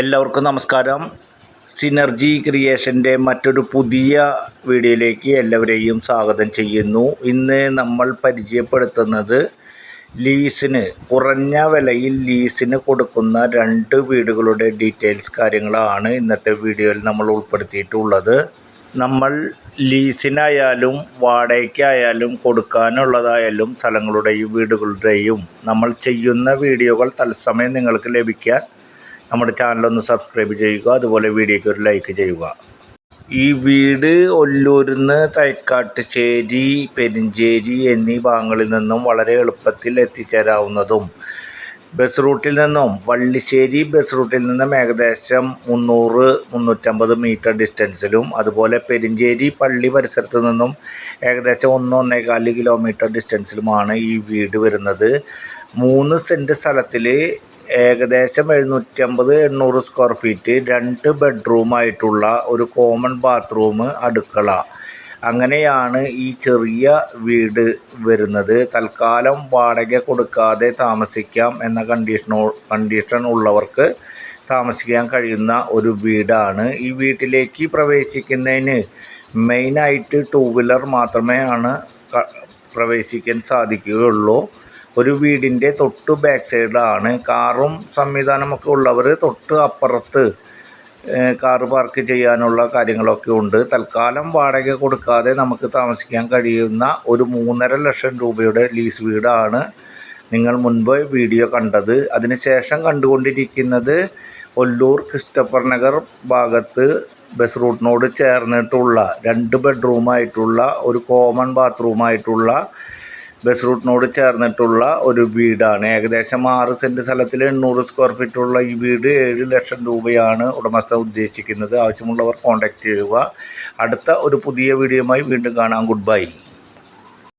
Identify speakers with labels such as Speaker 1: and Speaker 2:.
Speaker 1: എല്ലാവർക്കും നമസ്കാരം. സിനർജി ക്രിയേഷന്റെ മറ്റൊരു പുതിയ വീഡിയോയിലേക്ക് എല്ലാവരെയും സ്വാഗതം ചെയ്യുന്നു. ഇന്ന് നമ്മൾ പരിചയപ്പെടുത്തുന്നത് ലീസിന് കുറഞ്ഞ വിലയിൽ ലീസിന് കൊടുക്കുന്ന രണ്ട് വീടുകളുടെ ഡീറ്റെയിൽസ് കാര്യങ്ങളാണ് ഇന്നത്തെ വീഡിയോയിൽ നമ്മൾ ഉൾപ്പെടുത്തിയിട്ടുള്ളത്. നമ്മൾ ലീസിനായാലും വാടകയ്ക്കായാലും കൊടുക്കാനുള്ളതായാലും സ്ഥലങ്ങളുടെയും വീടുകളുടെയും നമ്മൾ ചെയ്യുന്ന വീഡിയോകൾ തത്സമയം നിങ്ങൾക്ക് ലഭിക്കാൻ നമ്മുടെ ചാനലൊന്ന് സബ്സ്ക്രൈബ് ചെയ്യുക അതുപോലെ വീഡിയോയ്ക്ക് ഒരു ലൈക്ക് ചെയ്യുക. ഈ വീട് ഒല്ലൂരിൽ നിന്ന് തൈക്കാട്ടുശ്ശേരി പെരിഞ്ചേരി എന്നീ ഭാഗങ്ങളിൽ നിന്നും വളരെ എളുപ്പത്തിൽ എത്തിച്ചേരാവുന്നതും ബസ് റൂട്ടിൽ നിന്നും വള്ളിശ്ശേരി ബസ് റൂട്ടിൽ നിന്നും ഏകദേശം മുന്നൂറ് മുന്നൂറ്റമ്പത് മീറ്റർ ഡിസ്റ്റൻസിലും അതുപോലെ പെരിഞ്ചേരി പള്ളി പരിസരത്ത് നിന്നും ഏകദേശം ഒന്ന് ഒന്നേകാൽ കിലോമീറ്റർ ഡിസ്റ്റൻസിലുമാണ് ഈ വീട് വരുന്നത്. മൂന്ന് സെന്റ് സ്ഥലത്തിൽ ഏകദേശം എഴുന്നൂറ്റമ്പത് എണ്ണൂറ് സ്ക്വയർ ഫീറ്റ് രണ്ട് ബെഡ്റൂമായിട്ടുള്ള ഒരു കോമൺ ബാത്റൂം അടുക്കള. അങ്ങനെയാണ് ഈ ചെറിയ വീട് വരുന്നത്. തൽക്കാലം വാടക കൊടുക്കാതെ താമസിക്കാം എന്ന കണ്ടീഷനോ കണ്ടീഷൻ ഉള്ളവർക്ക് താമസിക്കാൻ കഴിയുന്ന ഒരു വീടാണ്. ഈ വീട്ടിലേക്ക് പ്രവേശിക്കുന്നതിന് മെയിനായിട്ട് ടൂ വീലർ മാത്രമേ ആണ് പ്രവേശിക്കാൻ സാധിക്കുകയുള്ളൂ. ഒരു വീടിന്റെ തൊട്ട് ബാക്ക് സൈഡിലാണ് കാറും സംവിധാനമൊക്കെ ഉള്ളവർ തൊട്ട് അപ്പുറത്ത് കാർ പാർക്ക് ചെയ്യാനുള്ള കാര്യങ്ങളൊക്കെ ഉണ്ട്. തൽക്കാലം വാടക കൊടുക്കാതെ നമുക്ക് താമസിക്കാൻ കഴിയുന്ന ഒരു മൂന്നര ലക്ഷം രൂപയുടെ ലീസ് വീടാണ് നിങ്ങൾ മുൻപ് വീഡിയോ കണ്ടത്. അതിനുശേഷം കണ്ടുകൊണ്ടിരിക്കുന്നത് ഒല്ലൂർ ക്രിസ്റ്റഫർ നഗർ ഭാഗത്ത് ബസ് റൂട്ടിനോട് ചേർന്നിട്ടുള്ള രണ്ട് ബെഡ്റൂമായിട്ടുള്ള ഒരു കോമൺ ബാത്റൂമായിട്ടുള്ള ബസ് റൂട്ടിനോട് ചേർന്നിട്ടുള്ള ഒരു വീടാണ്. ഏകദേശം ആറ് സെന്റ് സ്ഥലത്തിൽ എണ്ണൂറ് സ്ക്വയർ ഫീറ്റുള്ള ഈ വീട് ഏഴ് ലക്ഷം രൂപയാണ് ഉടമസ്ഥ ഉദ്ദേശിക്കുന്നത്. ആവശ്യമുള്ളവർ കോൺടാക്റ്റ് ചെയ്യുക. അടുത്ത ഒരു പുതിയ വീഡിയോയുമായി വീണ്ടും കാണാം. Good bye